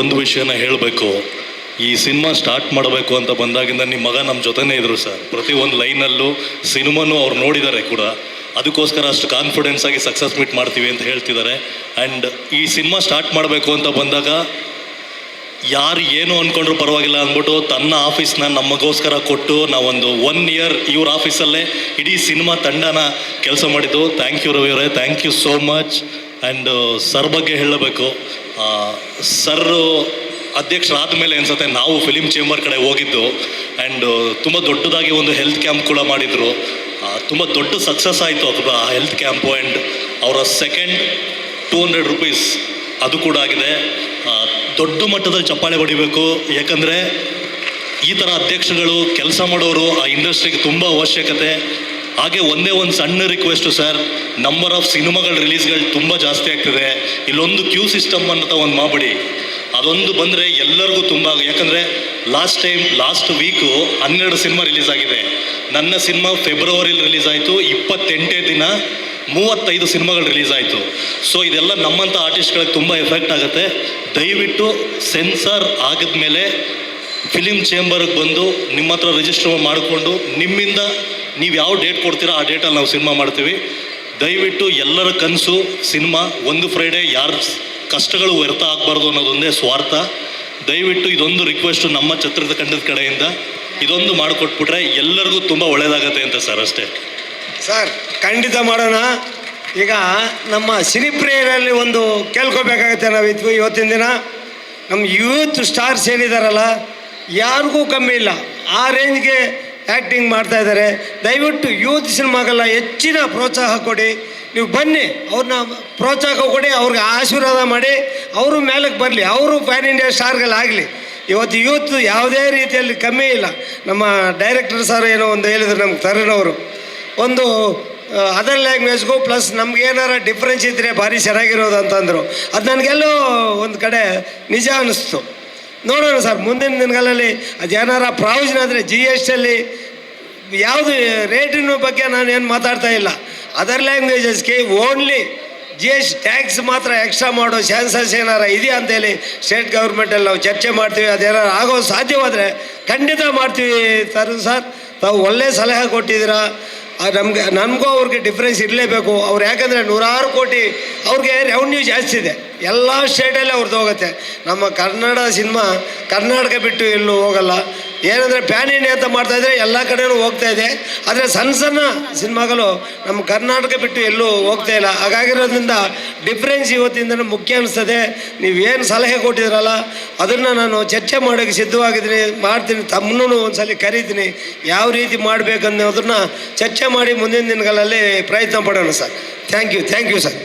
ಒಂದು ವಿಷಯನ ಹೇಳಬೇಕು. ಈ ಸಿನಿಮಾ ಸ್ಟಾರ್ಟ್ ಮಾಡಬೇಕು ಅಂತ ಬಂದಾಗಿಂದ ನಿಮ್ಮ ಮಗ ನಮ್ಮ ಜೊತೆನೇ ಇದ್ರು ಸರ್. ಪ್ರತಿ ಒಂದು ಲೈನಲ್ಲೂ ಸಿನಿಮಾನು ಅವ್ರು ನೋಡಿದ್ದಾರೆ ಕೂಡ. ಅದಕ್ಕೋಸ್ಕರ ಅಷ್ಟು ಕಾನ್ಫಿಡೆನ್ಸ್ ಆಗಿ ಸಕ್ಸಸ್ ಮೀಟ್ ಮಾಡ್ತೀವಿ ಅಂತ ಹೇಳ್ತಿದ್ದಾರೆ ಆ್ಯಂಡ್ ಈ ಸಿನಿಮಾ ಸ್ಟಾರ್ಟ್ ಮಾಡಬೇಕು ಅಂತ ಬಂದಾಗ ಯಾರು ಏನು ಅಂದ್ಕೊಂಡ್ರು ಪರವಾಗಿಲ್ಲ ಅಂದ್ಬಿಟ್ಟು ತನ್ನ ಆಫೀಸ್ನ ನಮಗೋಸ್ಕರ ಕೊಟ್ಟು ನಾವೊಂದು ಒನ್ ಇಯರ್ ಇವ್ರ ಆಫೀಸಲ್ಲೇ ಇಡೀ ಸಿನಿಮಾ ತಂಡನ ಕೆಲಸ ಮಾಡಿದ್ದು. ಥ್ಯಾಂಕ್ ಯು ರವಿ ಅವರೇ. Thank you so much and sir ಬಗ್ಗೆ ಹೇಳಬೇಕು ಸರ್ ಅಧ್ಯಕ್ಷರಾದ ಮೇಲೆ ಅನ್ಸುತ್ತೆ, ನಾವು ಫಿಲಿಮ್ ಚೇಂಬರ್ ಕಡೆ ಹೋಗಿದ್ದು ಆ್ಯಂಡ್ ತುಂಬ ದೊಡ್ಡದಾಗಿ ಒಂದು ಹೆಲ್ತ್ ಕ್ಯಾಂಪ್ ಕೂಡ ಮಾಡಿದರು. ತುಂಬ ದೊಡ್ಡ ಸಕ್ಸಸ್ ಆಯಿತು ಅದು, ಆ ಹೆಲ್ತ್ ಕ್ಯಾಂಪು ಆ್ಯಂಡ್ ಅವರ ಸೆಕೆಂಡ್ ಟೂ ಹಂಡ್ರೆಡ್ ರುಪೀಸ್ ಅದು ಕೂಡ ಆಗಿದೆ. ದೊಡ್ಡ ಮಟ್ಟದಲ್ಲಿ ಚಪ್ಪಾಳೆ ಹೊಡಿಬೇಕು ಯಾಕಂದರೆ ಈ ಥರ ಅಧ್ಯಕ್ಷಗಳು ಕೆಲಸ ಮಾಡೋರು ಆ ಇಂಡಸ್ಟ್ರಿಗೆ ತುಂಬ ಅವಶ್ಯಕತೆ. ಹಾಗೆ ಒಂದೇ ಒಂದು ಸಣ್ಣ ರಿಕ್ವೆಸ್ಟು ಸರ್ ನಂಬರ್ ಆಫ್ ಸಿನಿಮಾಗಳ ರಿಲೀಸ್ಗಳು ತುಂಬ ಜಾಸ್ತಿ ಆಗ್ತಿದೆ. ಇಲ್ಲೊಂದು ಕ್ಯೂ ಸಿಸ್ಟಮ್ ಅಂತ ಒಂದು ಮಾಡ್ಬಿಡಿ ಅದೊಂದು ಬಂದರೆ ಎಲ್ಲರಿಗೂ ತುಂಬ ಯಾಕಂದರೆ ಲಾಸ್ಟ್ ಟೈಮ್ ಲಾಸ್ಟ್ ವೀಕು ಹನ್ನೆರಡು ಸಿನಿಮಾ ರಿಲೀಸ್ ಆಗಿದೆ. ನನ್ನ ಸಿನಿಮಾ ಫೆಬ್ರವರಿಲಿ ರಿಲೀಸ್ ಆಯಿತು. ಇಪ್ಪತ್ತೆಂಟೇ ದಿನ ಮೂವತ್ತೈದು ಸಿನಿಮಾಗಳು ರಿಲೀಸ್ ಆಯಿತು. ಸೊ ಇದೆಲ್ಲ ನಮ್ಮಂಥ ಆರ್ಟಿಸ್ಟ್ಗಳಿಗೆ ತುಂಬ ಎಫೆಕ್ಟ್ ಆಗುತ್ತೆ. ದಯವಿಟ್ಟು ಸೆನ್ಸಾರ್ ಆಗಿದ್ಮೇಲೆ ಫಿಲಿಮ್ ಚೇಂಬರ್ಗೆ ಬಂದು ನಿಮ್ಮ ಹತ್ರ ರಿಜಿಸ್ಟರ್ ಮಾಡಿಕೊಂಡು ನಿಮ್ಮಿಂದ ನೀವು ಯಾವ ಡೇಟ್ ಕೊಡ್ತೀರಾ, ಆ ಡೇಟಲ್ಲಿ ನಾವು ಸಿನಿಮಾ ಮಾಡ್ತೀವಿ. ದಯವಿಟ್ಟು ಎಲ್ಲರ ಕನಸು ಸಿನಿಮಾ ಒಂದು ಫ್ರೈಡೇ ಯಾರ ಕಷ್ಟಗಳು ವ್ಯರ್ಥ ಆಗಬಾರ್ದು ಅನ್ನೋದೊಂದೇ ಸ್ವಾರ್ಥ. ದಯವಿಟ್ಟು ಇದೊಂದು ರಿಕ್ವೆಸ್ಟು ನಮ್ಮ ಚಿತ್ರದ ಕಂಡದ ಕಡೆಯಿಂದ. ಇದೊಂದು ಮಾಡಿಕೊಟ್ಬಿಟ್ರೆ ಎಲ್ಲರಿಗೂ ತುಂಬ ಒಳ್ಳೆಯದಾಗತ್ತೆ ಅಂತ ಸರ್ ಅಷ್ಟೇ. ಸರ್ ಖಂಡಿತ ಮಾಡೋಣ. ಈಗ ನಮ್ಮ ಸಿನಿಪ್ರಿಯರಲ್ಲಿ ಒಂದು ಕೇಳ್ಕೊಬೇಕಾಗತ್ತೆ ನಾವು ಇವತ್ತಿನ ದಿನ. ನಮ್ಮ ಯೂತ್ ಸ್ಟಾರ್ಸ್ ಏನಿದಾರಲ್ಲ, ಯಾರಿಗೂ ಕಮ್ಮಿ ಇಲ್ಲ. ಆ ರೇಂಜ್ಗೆ ಆ್ಯಕ್ಟಿಂಗ್ ಮಾಡ್ತಾ ಇದ್ದಾರೆ. ದಯವಿಟ್ಟು ಯೂತ್ ಸಿನಿಮಾಗೆಲ್ಲ ಹೆಚ್ಚಿನ ಪ್ರೋತ್ಸಾಹ ಕೊಡಿ. ನೀವು ಬನ್ನಿ, ಅವ್ರನ್ನ ಪ್ರೋತ್ಸಾಹ ಕೊಡಿ, ಅವ್ರಿಗೆ ಆಶೀರ್ವಾದ ಮಾಡಿ, ಅವರು ಮೇಲಕ್ಕೆ ಬರಲಿ, ಅವರು ಪ್ಯಾನ್ ಇಂಡಿಯಾ ಸ್ಟಾರ್ಗಳಾಗಲಿ ಇವತ್ತು ಯೂತ್ ಯಾವುದೇ ರೀತಿಯಲ್ಲಿ ಕಮ್ಮಿ ಇಲ್ಲ. ನಮ್ಮ ಡೈರೆಕ್ಟರ್ ಸರ್ ಏನೋ ಒಂದು ಹೇಳಿದರು ನಮ್ಗೆ ತರುಣ್ ಅವರು. ಒಂದು ಅದರ್ ಲ್ಯಾಂಗ್ವೇಜ್ಗೂ ಪ್ಲಸ್ ನಮ್ಗೆ ಏನಾರ ಡಿಫ್ರೆನ್ಸ್ ಇದ್ದರೆ ಭಾರಿ ಚೆನ್ನಾಗಿರೋದು ಅಂತಂದರು. ಅದು ನನಗೆಲ್ಲೋ ಒಂದು ಕಡೆ ನಿಜ ಅನ್ನಿಸ್ತು ನೋಡೋಣ ಸರ್, ಮುಂದಿನ ದಿನಗಳಲ್ಲಿ ಅದು ಏನಾರ ಪ್ರಾವಿಷನ್ ಆದರೆ ಜಿ ಎಸ್ ಟಿಯಲ್ಲಿ ಯಾವುದು ರೇಟಿನ ಬಗ್ಗೆ ನಾನು ಏನು ಮಾತಾಡ್ತಾ ಇಲ್ಲ. ಅದರ್ ಲ್ಯಾಂಗ್ವೇಜಸ್ಗೆ ಓನ್ಲಿ ಜಿ ಎಸ್ ಟ್ಯಾಕ್ಸ್ ಮಾತ್ರ ಎಕ್ಸ್ಟ್ರಾ ಮಾಡೋ ಚಾನ್ಸಸ್ ಏನಾರ ಇದೆಯಾ ಅಂತೇಳಿ ಸ್ಟೇಟ್ ಗೌರ್ಮೆಂಟಲ್ಲಿ ನಾವು ಚರ್ಚೆ ಮಾಡ್ತೀವಿ. ಅದೇನಾರು ಆಗೋ ಸಾಧ್ಯವಾದರೆ ಖಂಡಿತ ಮಾಡ್ತೀವಿ ಸರ್ ಸರ್. ತಾವು ಒಳ್ಳೆ ಸಲಹೆ ಕೊಟ್ಟಿದ್ದೀರಾ. ನಮಗೆ ನಮಗೂ ಅವ್ರಿಗೆ ಡಿಫ್ರೆನ್ಸ್ ಇರಲೇಬೇಕು. ಅವ್ರು ಯಾಕಂದರೆ ನೂರಾರು ಕೋಟಿ ಅವ್ರಿಗೆ ರೆವೆನ್ಯೂ ಜಾಸ್ತಿ ಇದೆ. ಎಲ್ಲ ಸ್ಟೇಟಲ್ಲೇ ಅವ್ರದ್ದು ಹೋಗುತ್ತೆ. ನಮ್ಮ ಕನ್ನಡ ಸಿನಿಮಾ ಕರ್ನಾಟಕ ಬಿಟ್ಟು ಎಲ್ಲೂ ಹೋಗಲ್ಲ. ಏನಂದರೆ ಪ್ಯಾನ್ ಇಂಡಿಯಾ ಅಂತ ಮಾಡ್ತಾಯಿದ್ರೆ ಎಲ್ಲ ಕಡೆನೂ ಹೋಗ್ತಾ ಇದೆ. ಆದರೆ ಸಣ್ಣ ಸಣ್ಣ ಸಿನಿಮಾಗಳು ನಮ್ಮ ಕರ್ನಾಟಕ ಬಿಟ್ಟು ಎಲ್ಲೂ ಹೋಗ್ತಾ ಇಲ್ಲ. ಹಾಗಾಗಿರೋದ್ರಿಂದ ಡಿಫ್ರೆನ್ಸ್ ಇವತ್ತಿಂದ ಮುಖ್ಯ ಅನಿಸ್ತದೆ. ನೀವೇನು ಸಲಹೆ ಕೊಟ್ಟಿದ್ರಲ್ಲ, ಅದನ್ನು ನಾನು ಚರ್ಚೆ ಮಾಡೋಕ್ಕೆ ಸಿದ್ಧವಾಗಿದ್ದೀನಿ, ಮಾಡ್ತೀನಿ, ತಮ್ಮನ್ನೂ ಒಂದ್ಸಲಿ ಕರೀತೀನಿ. ಯಾವ ರೀತಿ ಮಾಡಬೇಕನ್ನೋದನ್ನ ಚರ್ಚೆ ಮಾಡಿ ಮುಂದಿನ ದಿನಗಳಲ್ಲಿ ಪ್ರಯತ್ನ ಪಡೋಣ sir. Thank you thank you sir